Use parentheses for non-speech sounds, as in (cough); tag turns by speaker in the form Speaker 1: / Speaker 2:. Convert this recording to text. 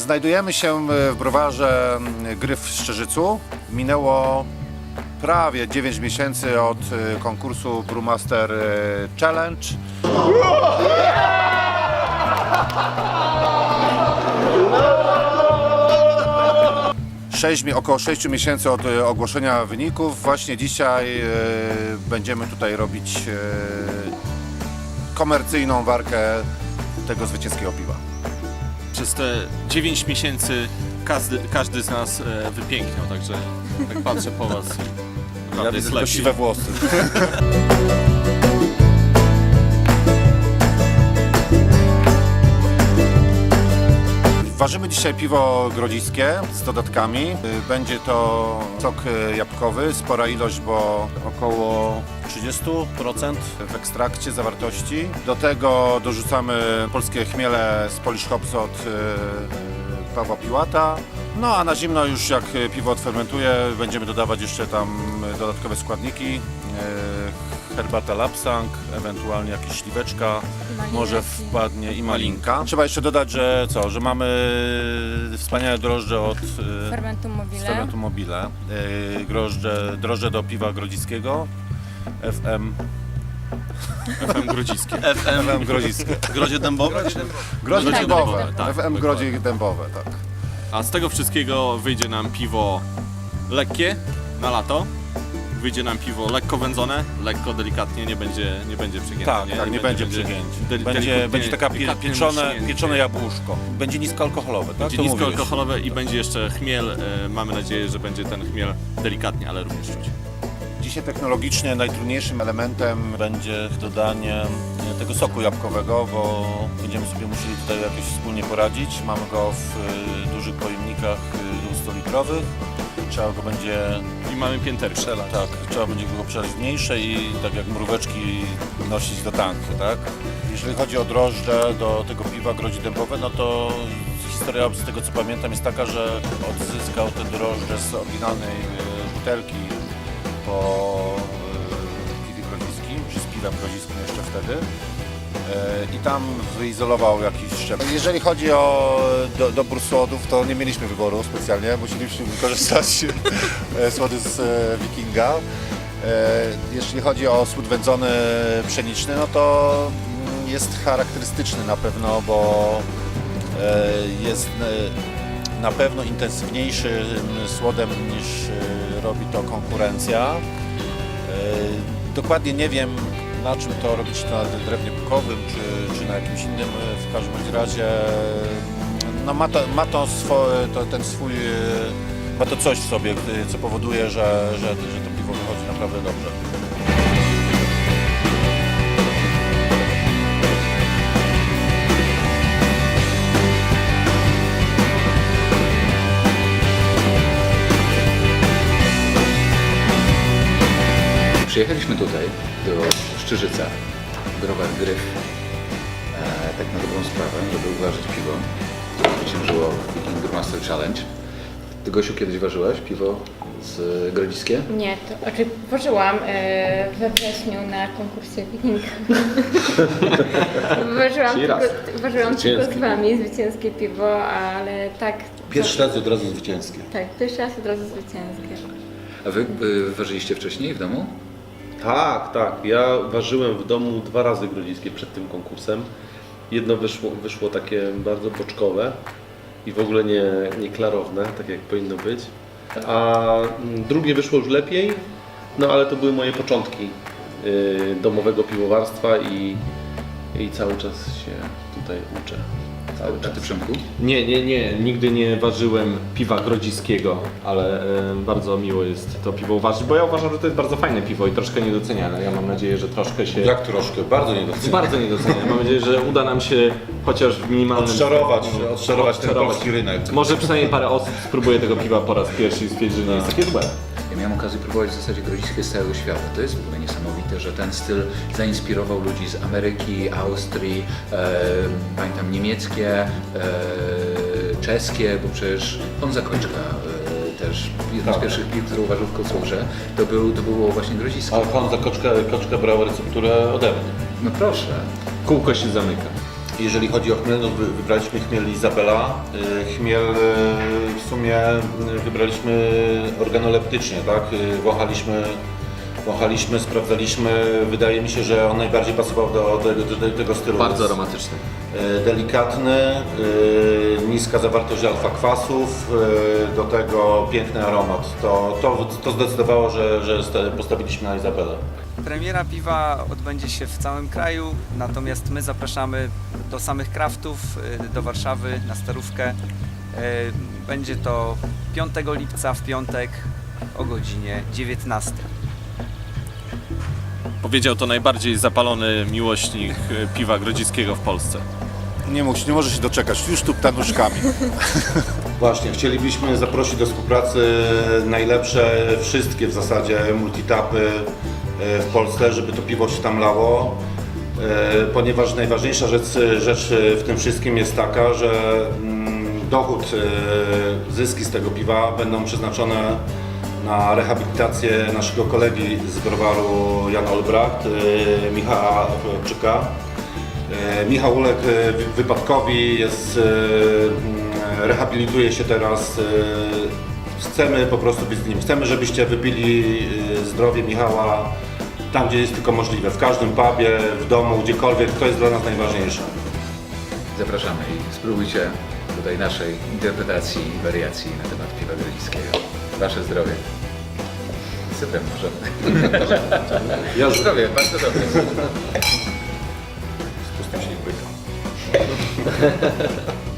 Speaker 1: Znajdujemy się w browarze Gryf w Szczerzycu. Minęło prawie 9 miesięcy od e, konkursu Brewmaster e, Challenge. Sześć, około 6 miesięcy od e, ogłoszenia wyników. Właśnie dzisiaj e, będziemy tutaj robić e, komercyjną warkę tego zwycięskiego piwa.
Speaker 2: Przez te 9 miesięcy każdy, każdy z nas e, wypiękniał, także tak patrzę po was.
Speaker 1: Ja
Speaker 2: Naprawdę
Speaker 1: widzę
Speaker 2: jest
Speaker 1: tylko
Speaker 2: lepiej.
Speaker 1: siwe włosy. (laughs) Ważymy dzisiaj piwo grodziskie z dodatkami. Y, Będzie to sok y, jabłkowy, spora ilość, bo około 30% w ekstrakcie zawartości. Do tego dorzucamy polskie chmiele z Polish Hops od y, Pawła Piłata. No a na zimno już jak piwo odfermentuje, będziemy dodawać jeszcze tam dodatkowe składniki. y, Herbata lapsang, ewentualnie jakieś śliweczka, może wpadnie i malinka. Trzeba jeszcze dodać, że co, że mamy wspaniałe drożdże od y,
Speaker 3: Fermentum
Speaker 1: z
Speaker 3: mobile.
Speaker 1: fermentu mobile, y, drożdże, drożdże do piwa grodzickiego, FM,
Speaker 2: FM Grodziskie. (laughs)
Speaker 1: FM grodzickie.
Speaker 4: Grodzie dębowe?
Speaker 1: Grodzie
Speaker 2: Grodzie
Speaker 1: dębowe,
Speaker 2: dębowe, tak,
Speaker 1: FM
Speaker 2: dokładnie.
Speaker 1: grodzie dębowe, tak.
Speaker 2: A z tego wszystkiego wyjdzie nam piwo lekkie na lato. Wyjdzie nam piwo lekko wędzone, lekko delikatnie, nie będzie, nie będzie przegięte.
Speaker 1: Tak, tak, nie będzie przygięć.
Speaker 2: deli-
Speaker 1: Będzie,
Speaker 2: delikatnie-
Speaker 1: będzie taka pie, pieczone, pieczone jabłuszko. Będzie niskoalkoholowe, tak?
Speaker 2: Będzie niskoalkoholowe i będzie jeszcze chmiel. E, Mamy nadzieję, że będzie ten chmiel delikatnie, ale również czuć.
Speaker 1: Dzisiaj technologicznie najtrudniejszym elementem będzie dodanie tego soku jabłkowego, bo będziemy sobie musieli tutaj jakoś wspólnie poradzić. Mamy go w y, dużych pojemnikach y, 200-litrowych. Trzeba go będzie
Speaker 2: I mamy pięterkę.
Speaker 1: przelać. Tak, trzeba będzie go przelać w mniejsze i tak jak mróweczki nosić do tanku, tak? Jeżeli chodzi o drożdże do tego piwa grodzi dębowe, no to historia z tego co pamiętam jest taka, że odzyskał te drożdże z oryginalnej e, butelki po e, piwie grodziskim, czy z piwem grodziskim jeszcze wtedy. E, I tam wyizolował jakiś szczep. Jeżeli chodzi o do, dobór słodów, to nie mieliśmy wyboru specjalnie. Musieliśmy wykorzystać e, słody z e, Wikinga. E, Jeśli chodzi o słód wędzony pszeniczny, no to mm, jest charakterystyczny na pewno, bo e, jest e, na pewno intensywniejszym słodem niż e, robi to konkurencja. E, Dokładnie nie wiem na czym to robić, na drewnie bukowym, czy, czy na jakimś innym. E, W każdym razie no ma, to, ma to, swo, to ten swój, ma to coś w sobie, co powoduje, że, że, że to piwo wychodzi naprawdę dobrze.
Speaker 5: Przyjechaliśmy tutaj do Szczyżyca, browar Gryf, e, tak na dobrą sprawę, żeby uważać piwo, które zwyciężyło w Viking Brewmaster Challenge. Ty Gosiu kiedyś ważyłaś piwo z Grodziskie?
Speaker 3: Nie, to znaczy ważyłam e, we wrześniu na konkursie Wiking. (laughs) ważyłam
Speaker 5: Czyli raz.
Speaker 3: tylko, ważyłam tylko z wami zwycięskie piwo, ale tak.
Speaker 4: Pierwszy raz od razu zwycięskie.
Speaker 3: Tak, pierwszy raz od razu zwycięskie.
Speaker 5: A wy y, ważyliście wcześniej w domu?
Speaker 6: Tak, tak. Ja ważyłem w domu dwa razy grodziskie przed tym konkursem. Jedno wyszło, wyszło takie bardzo boczkowe i w ogóle nie, nie klarowne, tak jak powinno być. A mm, drugie wyszło już lepiej, no ale to były moje początki y, domowego piwowarstwa i, i cały czas się tutaj uczę. Cały
Speaker 5: A
Speaker 6: czas.
Speaker 5: ty Przemku?
Speaker 7: Nie, nie, nie, nigdy nie ważyłem piwa grodziskiego, ale e, bardzo miło jest to piwo uważać, bo ja uważam, że to jest bardzo fajne piwo i troszkę niedoceniane. Ja mam nadzieję, że troszkę się...
Speaker 4: Jak troszkę, bardzo niedocenione.
Speaker 7: Bardzo niedoceniane. Mam nadzieję, że uda nam się chociaż w minimalnym...
Speaker 4: Odczarować, odczarować ten
Speaker 7: odczarować.
Speaker 4: polski rynek.
Speaker 7: Może przynajmniej parę osób spróbuje tego piwa po raz pierwszy i stwierdzi, że nie jest takie złe.
Speaker 5: Miałem okazję próbować w zasadzie grodziskie z całego świata. To jest w ogóle niesamowite, że ten styl zainspirował ludzi z Ameryki, Austrii, e, pamiętam niemieckie, e, czeskie, bo przecież Honza Kończka e, też jedno z pierwszych piw, które uważał w Kocurze, to, był, to było właśnie grodziskie.
Speaker 4: A Honza Koczka, Koczka brała recepturę ode mnie.
Speaker 5: No proszę.
Speaker 7: Kółko się zamyka.
Speaker 1: Jeżeli chodzi o chmiel, no wy- wybraliśmy chmiel Izabela. Y, Chmiel y, w sumie y, wybraliśmy organoleptycznie, tak? Wąchaliśmy, wąchaliśmy, sprawdzaliśmy. Wydaje mi się, że on najbardziej pasował do tego, do tego stylu.
Speaker 7: Bardzo
Speaker 1: Jest,
Speaker 7: aromatyczny.
Speaker 1: y, Delikatny, y, niska zawartość alfa kwasów, y, do tego piękny aromat. To, to, to zdecydowało, że, że sta- postawiliśmy na Izabelę.
Speaker 8: Premiera piwa odbędzie się w całym kraju, natomiast my zapraszamy do samych kraftów, y, do Warszawy na Starówkę. Y, Będzie to 5 lipca w piątek o godzinie 19.
Speaker 2: Powiedział to najbardziej zapalony miłośnik e, piwa grodziskiego w Polsce.
Speaker 9: Nie, mógł, nie może się doczekać, już tu nóżkami.
Speaker 1: Właśnie, chcielibyśmy zaprosić do współpracy najlepsze wszystkie w zasadzie multitapy e, w Polsce, żeby to piwo się tam lało, e, ponieważ najważniejsza rzecz, rzecz w tym wszystkim jest taka, że mm, dochód, zyski z tego piwa będą przeznaczone na rehabilitację naszego kolegi z browaru Jan Olbracht, e, Michała Czyka. E, Michał uległ e, wy- wypadkowi, jest, mm, rehabilituje się teraz. Chcemy po prostu być z nim. Chcemy, żebyście wypili e, zdrowie Michała tam, gdzie jest tylko możliwe. W każdym pubie, w domu, gdziekolwiek. To jest dla nas najważniejsze.
Speaker 5: Zapraszamy i spróbujcie tutaj naszej interpretacji i wariacji na temat piwa grodziskiego. Wasze zdrowie. Sypem możemy.
Speaker 1: Ja (laughs)
Speaker 5: Zdrowie, bardzo dobre. (laughs)
Speaker 1: Spustam się bryka. (laughs)